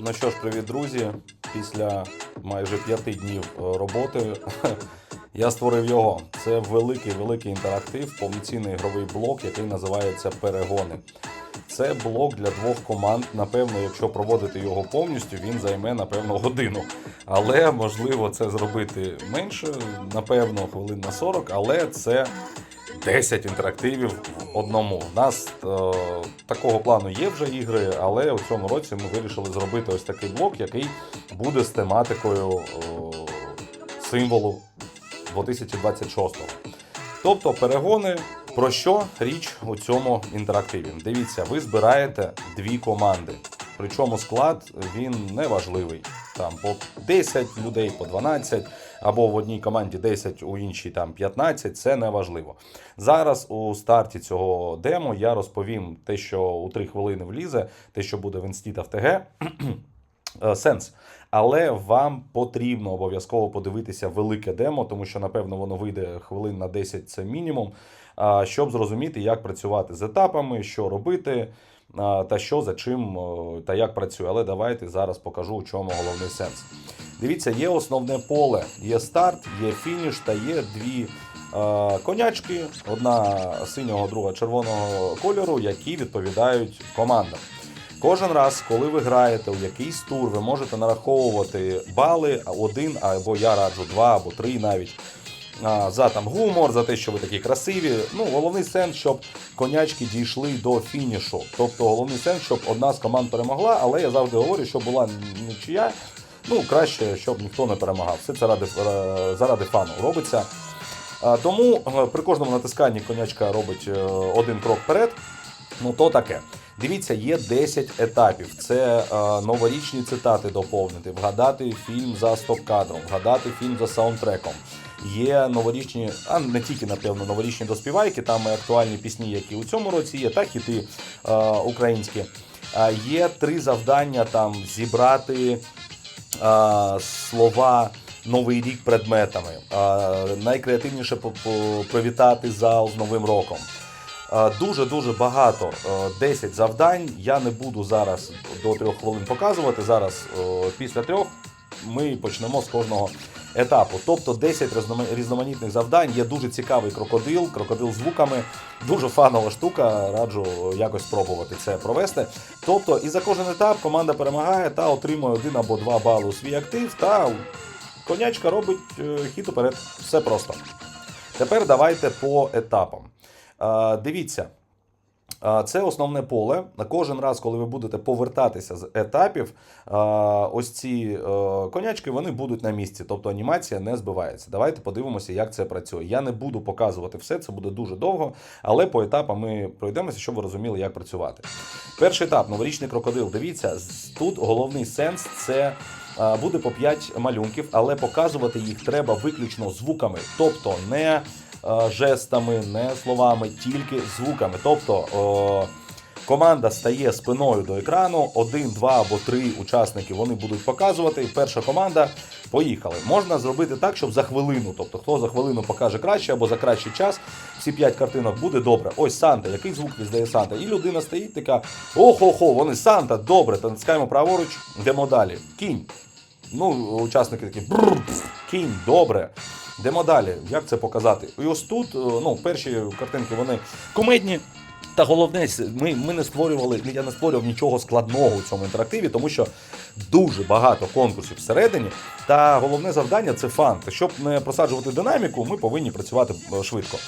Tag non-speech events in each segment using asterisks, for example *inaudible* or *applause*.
Ну що ж, привіт, друзі. Після майже п'яти днів е, роботи *laughs* я створив його. Це великий великий інтерактив, повноцінний ігровий блок, який називається Перегони. Це блок для двох команд. Напевно, якщо проводити його повністю, він займе напевно годину. Але можливо це зробити менше, напевно, хвилин на 40, але це 10 інтерактивів в одному. У нас е, такого плану є вже ігри, але у цьому році ми вирішили зробити ось такий блок, який буде з тематикою е, символу 2026. Тобто перегони. Про що річ у цьому інтерактиві? Дивіться, ви збираєте дві команди. Причому склад він не важливий. Там по 10 людей, по 12, або в одній команді 10, у іншій там 15, це не важливо. Зараз у старті цього демо я розповім те, що у 3 хвилини влізе, те, що буде в інститах ТГ. Е, Сенс. Але вам потрібно обов'язково подивитися велике демо, тому що, напевно, воно вийде хвилин на 10 це мінімум, щоб зрозуміти, як працювати з етапами, що робити, та що за чим та як працює. Але давайте зараз покажу, у чому головний сенс. Дивіться, є основне поле, є старт, є фініш та є дві конячки: одна синього, друга червоного кольору, які відповідають командам. Кожен раз, коли ви граєте у якийсь тур, ви можете нараховувати бали один, або я раджу два або три навіть. За там гумор, за те, що ви такі красиві. Ну, головний сенс, щоб конячки дійшли до фінішу. Тобто головний сенс, щоб одна з команд перемогла, але я завжди говорю, що була нічия. Ну, краще, щоб ніхто не перемагав. Все це ради, заради фану робиться. Тому е, при кожному натисканні конячка робить е, один крок вперед. Ну, то таке. Дивіться, є 10 етапів. Це е, новорічні цитати доповнити, вгадати фільм за стоп-кадром, вгадати фільм за саундтреком. Є новорічні, а не тільки, напевно, новорічні доспівайки, там і актуальні пісні, які у цьому році є, та хіти е, українські. А є три завдання там зібрати а, слова Новий рік предметами. А, найкреативніше привітати зал з Новим роком. Дуже дуже багато. е, 10 завдань. Я не буду зараз до трьох хвилин показувати. Зараз е, після трьох ми почнемо з кожного етапу. Тобто 10 різноманітних завдань. Є дуже цікавий крокодил, крокодил звуками. Дуже фанова штука. Раджу якось спробувати це провести. Тобто, і за кожен етап команда перемагає та отримує один або два бали у свій актив. Та конячка робить е, хід уперед. Все просто. Тепер давайте по етапам. Е, Дивіться. Це основне поле. Кожен раз, коли ви будете повертатися з етапів, ось ці е, конячки вони будуть на місці, тобто анімація не збивається. Давайте подивимося, як це працює. Я не буду показувати все, це буде дуже довго, але по етапам ми пройдемося, щоб ви розуміли, як працювати. Перший етап новорічний крокодил. Дивіться, тут головний сенс це. Буде по 5 малюнків, але показувати їх треба виключно звуками, тобто не жестами, не словами, тільки звуками. Тобто о, команда стає спиною до екрану, один, два або три учасники вони будуть показувати. Перша команда поїхали. Можна зробити так, щоб за хвилину, тобто хто за хвилину покаже краще або за кращий час, всі п'ять картинок буде добре. Ось Санта, який звук віддає Санта? І людина стоїть така: охо-хо, вони Санта, добре, натискаємо праворуч, йдемо далі. Кінь. Ну, учасники такі «Бррр, кінь, добре. Йдемо далі. Як це показати? І ось тут, е, ну, перші картинки вони комедні. Та головне, ми, ми не створювали, я не створював нічого складного у цьому інтерактиві, тому що дуже багато конкурсів всередині. Та головне завдання це фан. Щоб не просаджувати динаміку, ми повинні працювати е, швидко.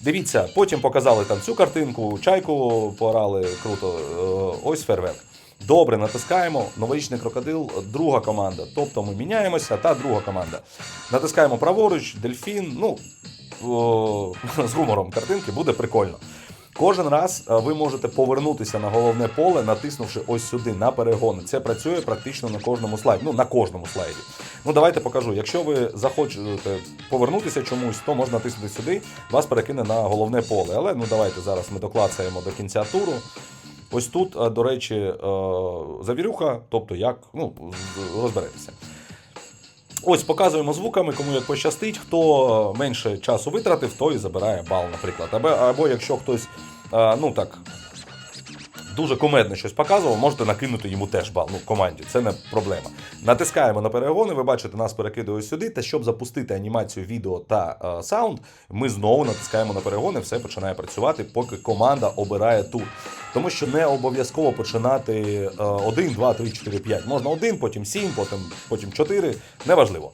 Дивіться, потім показали там цю картинку, чайку порали круто. е, Ось фейерверк. Добре, натискаємо. Новорічний крокодил, друга команда. Тобто ми міняємося, та друга команда. Натискаємо праворуч, дельфін. Ну, о, з гумором картинки буде прикольно. Кожен раз е, ви можете повернутися на головне поле, натиснувши ось сюди на перегони. Це працює практично на кожному слайді. Ну, на кожному слайді. Ну, давайте покажу. Якщо ви захочете повернутися чомусь, то можна натиснути сюди, вас перекине на головне поле. Але ну давайте зараз ми доклацаємо до кінця туру. Ось тут, е, до речі, е, завірюха, тобто як ну, розберетеся. Ось показуємо звуками, кому як пощастить. Хто е, менше часу витратив, той забирає бал, наприклад. Або, або якщо хтось, ну так, дуже комедне щось показував, можете накинути йому теж бал. Ну, команді, це не проблема. Натискаємо на перегони, ви бачите, нас перекидує сюди. Та щоб запустити анімацію відео та е, саунд, ми знову натискаємо на перегони, все починає працювати, поки команда обирає тур. Тому що не обов'язково починати е, 1, 2, 3, 4, 5. Можна один, потім 7, потім, потім 4, неважливо.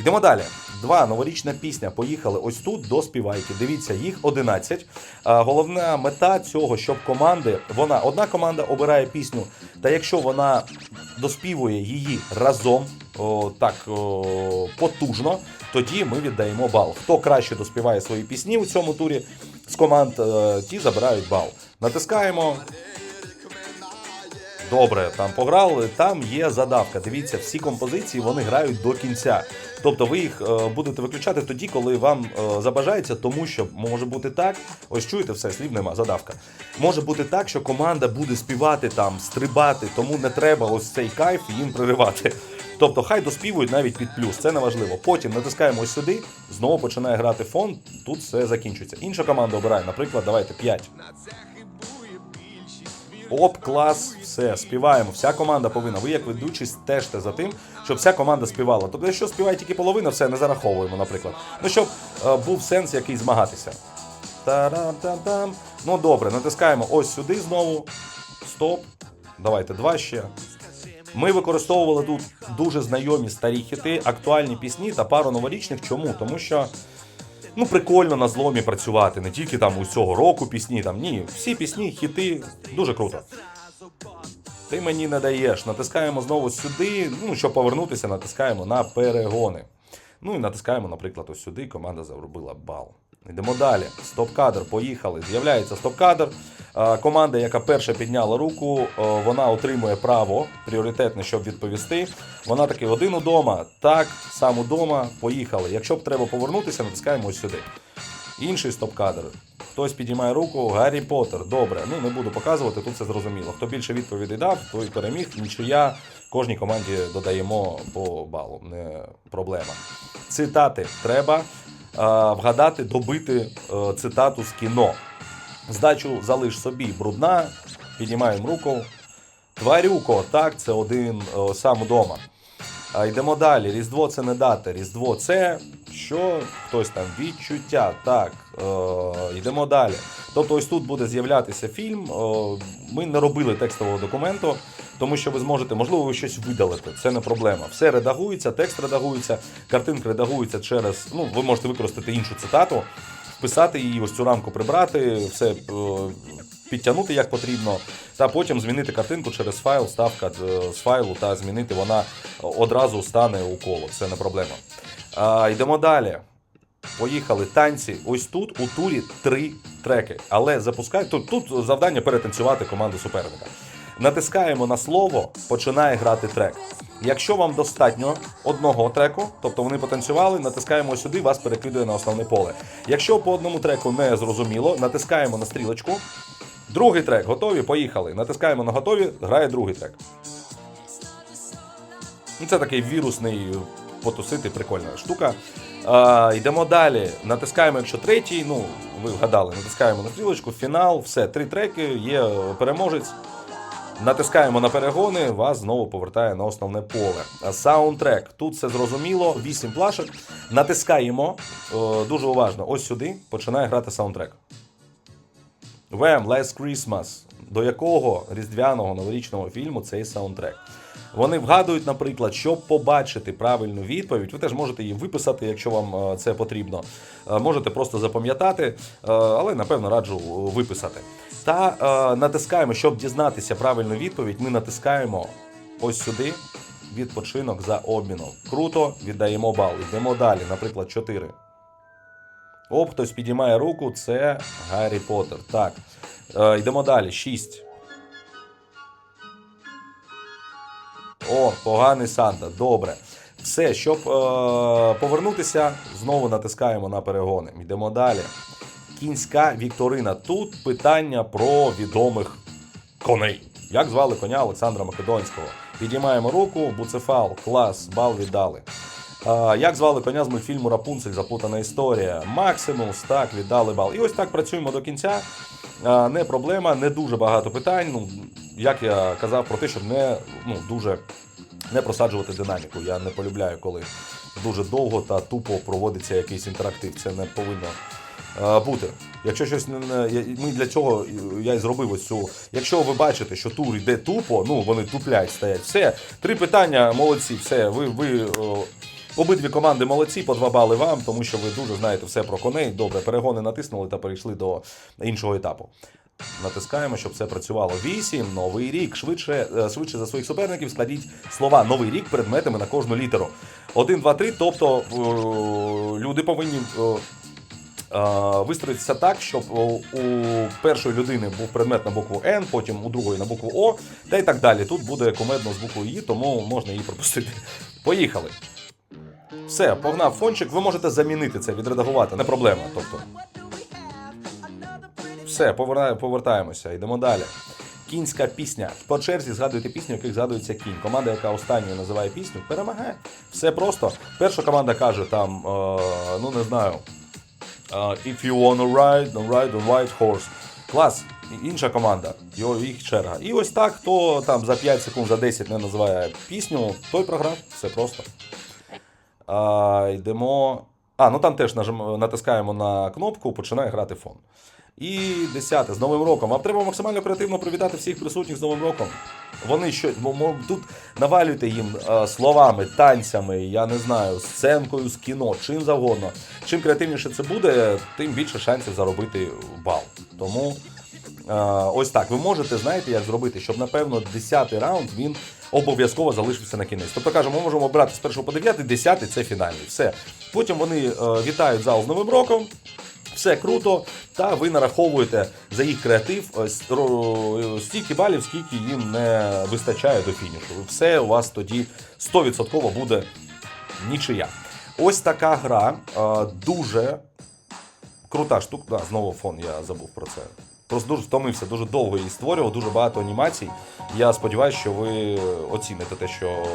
Йдемо далі. Два новорічна пісня. Поїхали ось тут до співайки. Дивіться, їх 11. А, головна мета цього, щоб команди, вона одна команда обирає пісню. Та якщо вона доспівує її разом, о, так о, потужно, тоді ми віддаємо бал. Хто краще доспіває свої пісні у цьому турі з команд, е, ті забирають бал. Натискаємо. Добре, там пограли. Там є задавка. Дивіться, всі композиції вони грають до кінця. Тобто ви їх е, будете виключати тоді, коли вам е, забажається, тому що може бути так. Ось чуєте, все, слів нема, задавка. Може бути так, що команда буде співати там, стрибати, тому не треба ось цей кайф їм проривати. Тобто, хай доспівують навіть під плюс, це не важливо. Потім натискаємо ось сюди, знову починає грати фон, тут все закінчується. Інша команда обирає, наприклад, давайте 5. Оп, клас, все, співаємо. Вся команда повинна. Ви, як ведучий, стежте за тим, щоб вся команда співала. Тобто, якщо співає тільки половина, все не зараховуємо, наприклад. Ну, щоб е, був сенс який змагатися. Та-рам-там-там. Ну добре, натискаємо ось сюди знову. Стоп. Давайте два ще. Ми використовували тут дуже знайомі старі хіти, актуальні пісні та пару новорічних. Чому? Тому що ну прикольно на зломі працювати, не тільки там усього року пісні. Там ні, всі пісні, хіти дуже круто. Ти мені не даєш. Натискаємо знову сюди. Ну, щоб повернутися, натискаємо на перегони. Ну і натискаємо, наприклад, ось сюди. Команда заробила бал. Йдемо далі. Стоп-кадр, поїхали. З'являється стоп-кадр. Е, Команда, яка перша підняла руку, е, вона отримує право пріоритетне, щоб відповісти. Вона таки один удома, так, сам удома, поїхали. Якщо б треба повернутися, натискаємо ось сюди. Інший стоп-кадр. Хтось підіймає руку, Гаррі Поттер. Добре, ну не буду показувати, тут все зрозуміло. Хто більше відповідей дав, той переміг, нічия. Кожній команді додаємо по балу, не проблема. Цитати треба вгадати, добити е, цитату з кіно. Здачу залиш собі брудна, піднімаємо руку. Тварюко, так, це один о, сам удома. А йдемо далі. Різдво це не дата. Різдво це що? Хтось там відчуття. Так, е, йдемо далі. Тобто, ось тут буде з'являтися фільм. Е, ми не робили текстового документу, тому що ви зможете, можливо, ви щось видалите. Це не проблема. Все редагується, текст редагується, картинка редагується через. Ну, ви можете використати іншу цитату, вписати її, ось цю рамку прибрати, все. е, Підтягнути як потрібно, та потім змінити картинку через файл, ставка е, з файлу та змінити вона одразу стане у коло. Це не проблема. А, йдемо далі. Поїхали танці. Ось тут у турі три треки. Але запускай тут, тут завдання перетанцювати команду суперника. Натискаємо на слово, починає грати трек. Якщо вам достатньо одного треку, тобто вони потанцювали, натискаємо сюди, вас перекидує на основне поле. Якщо по одному треку не зрозуміло, натискаємо на стрілочку. Другий трек, готові, поїхали. Натискаємо на готові, грає другий трек. Ну, Це такий вірусний потусити, прикольна штука. А, йдемо далі. Натискаємо, якщо третій, ну, ви вгадали, натискаємо на стрілочку, фінал, все, три треки, є переможець. Натискаємо на перегони, вас знову повертає на основне поле. Саундтрек. Тут все зрозуміло, 8 плашок. Натискаємо е, дуже уважно. Ось сюди починає грати саундтрек. Wham! Last Christmas. До якого різдвяного новорічного фільму цей саундтрек? Вони вгадують, наприклад, щоб побачити правильну відповідь. Ви теж можете її виписати, якщо вам е, це потрібно. Е, Можете просто запам'ятати, е, але напевно раджу виписати. Та натискаємо, щоб дізнатися правильну відповідь. Ми натискаємо ось сюди. Відпочинок за обміном. Круто, віддаємо бал. Йдемо далі, наприклад, 4. Оп, хтось підіймає руку, це Гаррі Поттер. Так. Е, йдемо далі. 6. О, поганий Санта. Добре. Все, щоб е, повернутися, знову натискаємо на перегони. Йдемо далі. Кінська Вікторина. Тут питання про відомих коней. Як звали коня Олександра Македонського? Підіймаємо руку, буцефал, клас, бал віддали. А, як звали коня з мультфільму Рапунцель Заплутана історія? Максимус, так, віддали бал. І ось так працюємо до кінця. А, не проблема, не дуже багато питань. Ну, як я казав про те, щоб не ну, дуже не просаджувати динаміку. Я не полюбляю, коли дуже довго та тупо проводиться якийсь інтерактив. Це не повинно е, бути. Якщо щось не, ми для цього я і зробив ось цю. Якщо ви бачите, що тур йде тупо, ну вони туплять, стоять. Все, три питання, молодці, все. Ви, ви о, обидві команди молодці, по два бали вам, тому що ви дуже знаєте все про коней. Добре, перегони натиснули та перейшли до іншого етапу. Натискаємо, щоб це працювало. 8. Новий рік. Швидше, е, швидше за своїх суперників складіть слова Новий рік предметами на кожну літеру. 1, 2, 3. Тобто е, люди повинні е, вистроїтися так, щоб у першої людини був предмет на букву Н, потім у другої на букву О, та й так далі. Тут буде комедно з буквою І, тому можна її пропустити. Поїхали. Все, погнав фончик. Ви можете замінити це, відредагувати, не проблема. Тобто, все, повертаємося, йдемо далі. Кінська пісня. По черзі згадуйте пісню, яких згадується кінь. Команда, яка останньою називає пісню, перемагає. Все просто. Перша команда каже там, е, ну не знаю. е, If you wanna ride, then ride on white horse. Клас. Інша команда, його їх черга. І ось так, хто там за 5 секунд, за 10 не називає пісню, той програв. Все просто. А, йдемо. А, ну там теж натискаємо на кнопку, починає грати фон. І десяте з Новим роком. Вам треба максимально креативно привітати всіх присутніх з Новим роком. Вони що тут навалюйте їм е, словами, танцями, я не знаю, сценкою з кіно, чим завгодно. Чим креативніше це буде, тим більше шансів заробити бал. Тому е, ось так. Ви можете, знаєте, як зробити, щоб напевно 10-й раунд він обов'язково залишився на кінець. Тобто кажемо, ми можемо обрати з 1 по 9, 10 це фінальний. Все. Потім вони е, вітають зал з Новим роком. Все круто, та ви нараховуєте за їх креатив е, ро- стільки балів, скільки їм не вистачає до фінішу. Все у вас тоді 100% буде нічия. Ось така гра е, дуже крута штука. Да, знову фон, я забув про це. Просто дуже втомився, дуже довго її створював, дуже багато анімацій. Я сподіваюся, що ви оціните те, що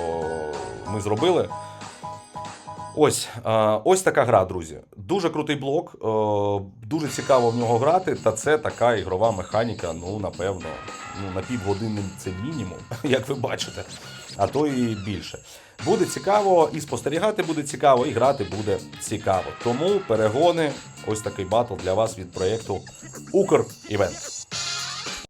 ми зробили. Ось, е, ось така гра, друзі. Дуже крутий блок, е, дуже цікаво в нього грати, та це така ігрова механіка, ну, напевно, ну, на півгодини це мінімум, *laughs* як ви бачите, а то і більше. Буде цікаво, і спостерігати буде цікаво, і грати буде цікаво. Тому перегони, ось такий батл для вас від проєкту Укр Івент.